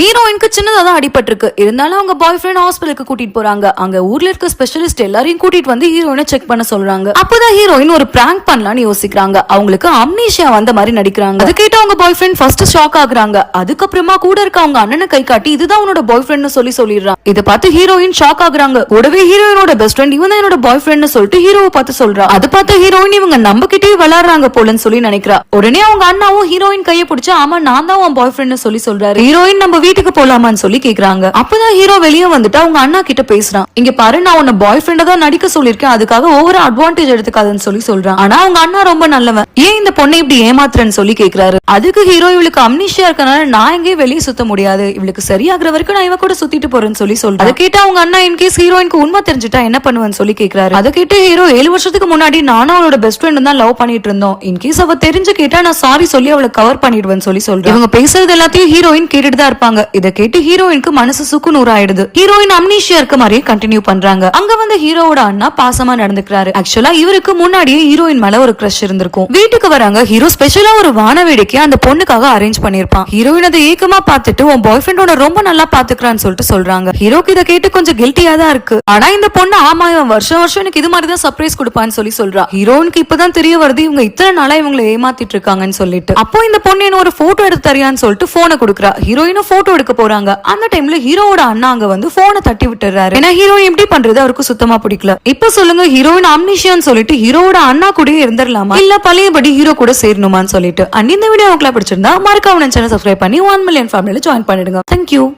ஹீரோயினுக்கு சின்னதாக தான் அடிபட்டிருக்கு. இருந்தாலும் அவங்க பாய் ஃப்ரெண்ட் ஹாஸ்பிட்டலுக்கு கூட்டிட்டு போறாங்க. அங்க ஊர்ல இருக்க ஸ்பெஷலிஸ்ட் எல்லாரையும் கூட்டிட்டு வந்து ஹீரோயினை செக் பண்ண சொல்றாங்க. அப்பதான் ஹீரோயின் ஒரு பிராங்க் பண்ணலாம்னு யோசிக்கிறாங்க. அவங்களுக்கு அம்னீஷியா வந்த மாதிரி நடிக்கிறாங்க. அது கேட்டு அவங்க பாய் ஃப்ரெண்ட் ஃபர்ஸ்ட் ஷாக் ஆகுறாங்க. அதுக்கப்புறமா கூட இருக்க அவங்க அண்ணனை கை காட்டி இதுதான் உன்னோட பாய் ஃப்ரெண்ட்னு சொல்லி சொல்லிடுறான். இதை பார்த்து ஹீரோயின் ஷாக் ஆகுறாங்க. கூடவே ஹீரோயினோட பெஸ்ட் ஃப்ரெண்ட் இவன் தான் என்னோட பாய் ஃப்ரெண்ட்னு சொல்லிட்டு ஹீரோவை பார்த்து சொல்றா. அது பார்த்து ஹீரோயின் இவங்க நம்ம கிட்டே விளையாடுறாங்க போலன்னு சொல்லி நினைக்கிறா. உடனே அவங்க அண்ணாவும் ஹீரோயின் கையை பிடிச்சா ஆமா நான் தான் உன் பாய் ஃப்ரெண்ட் சொல்லி சொல்றாரு. ஹீரோயின் நம்ம வீட்டுக்கு போலாமான்னு சொல்லி கேக்குறாங்க. அப்பதான் ஹீரோ வெளியே வந்துட்டு அவங்க அண்ணா கிட்ட பேசுறான். இங்க பாரு நான் உன்ன பாய் ஃப்ரெண்ட தான் நடிக்க சொல்லிருக்கேன் அதுக்காக ஒவ்வொரு அட்வான்டேஜ் எடுத்துக்காதுன்னு சொல்லி சொல்றான். ஆனா அவங்க அண்ணா ரொம்ப நல்லவன். ஏன் இந்த பொண்ணை இப்படி ஏமாத்துறேன்னு சொல்லி கேக்குறாரு. அதுக்கு ஹீரோ இவளுக்கு அம்னிஷியா இருக்கனால நான் எங்கேயும் வெளியே சுத்த முடியாது. இவளுக்கு சரியாகிற வரைக்கும் நான் இவ கூட சுத்திட்டு போறேன்னு சொல்லி சொல்றேன். அதை கேட்டு அவங்க அண்ணா இன்கேஸ் ஹீரோயினுக்கு உண்மை தெரிஞ்சுட்டா என்ன பண்ணுவேன்னு சொல்லி கேக்குறாரு. அதை கேட்டு ஹீரோ ஏழு வருஷத்துக்கு முன்னாடி நானும் அவளோட பெஸ்ட் ஃப்ரெண்ட் தான் லவ் பண்ணிட்டு இருந்தோம். இன்கேஸ் அவ தெரிஞ்சு கேட்டா நான் சாரி சொல்லி அவளை கவர் பண்ணிடுவேன்னு சொல்லி சொல்றேன். இவங்க பேசுறது எல்லாத்தையும் ஹீரோயின் கேட்டுட்டு தான் இருப்பாங்க. இதை கேட்டு ஹீரோயினுக்கு மனசு சுக்கு நூறாயிடுது. ஹீரோயின் அம்னீஷியா இருக்க மாதிரியே கண்டினியூ பண்றாங்க. அங்க வந்து ஹீரோவோட அண்ணா பாசமா நடந்துக்கிறாரு. ஆக்சுவலா இவருக்கு முன்னாடியே ஹீரோயின் மேல ஒரு கிரஷ் இருந்திருக்கும். வீட்டுக்கு வராங்க. ஹீரோ ஸ்பெஷலா ஒரு வான வேடிக்கை அந்த பொண்ணுக்காக அரேஞ்ச் பண்ணிருப்பான் ஹீரோயின் அதை ஏக்கமா பார்த்துட்டு உன் பாய் ஃப்ரெண்டோட ரொம்ப நல்லா பாத்துக்கிறான்னு சொல்லிட்டு சொல்றாங்க. ஹீரோக்கு இதை கேட்டு கொஞ்சம் கில்ட்டியா தான் இருக்கு. ஆனா இந்த பொண்ணு ஆமா இவன் வருஷம் வருஷம் எனக்கு இது மாதிரி தான் சர்ப்ரைஸ் கொடுப்பான்னு சொல்லி சொல்றா. ஹீரோனுக்கு இப்பதான் தெரிய வருது இவங்க இத்தனை நாளா இவங்களை ஏமாத்திட்டு இருக்காங்கன்னு சொல்லிட்டு. அப்போ இந்த பொண்ணு என்ன ஒரு போட்டோ எடுத்து தரியான்னு சொல்லிட்டு போனை கொடுக்குறா. ஹீரோயினும் போட்டோ எடுக்க போறாங்க. அந்த டைம்ல ஹீரோவோட அண்ணா அங்க வந்து போனை தட்டி விட்டுறாரு. ஏன்னா ஹீரோயின் எப்படி பண்றது? அவருக்கு சுத்தமா பிடிக்கல. இப்ப சொல்லுங்க ஹீரோயின் அம்னிஷியான்னு சொல்லிட்டு ஹீரோவோட அண்ணா கூடயே இருந்துடலாமா? இல்ல பழையபடி ஹீரோ கூட சேரணுமான்னு சொல்லிட்டு. அண்ட் இந்த வீடியோ உங்களுக்கு பிடிச்சிருந்தா மறக்காம சேனல் சப்ஸ்கிரைப் பண்ணி ஒன் மில்லியன் ஃபேமிலியில ஜாயின் பண்ணிடுங்க. Thank you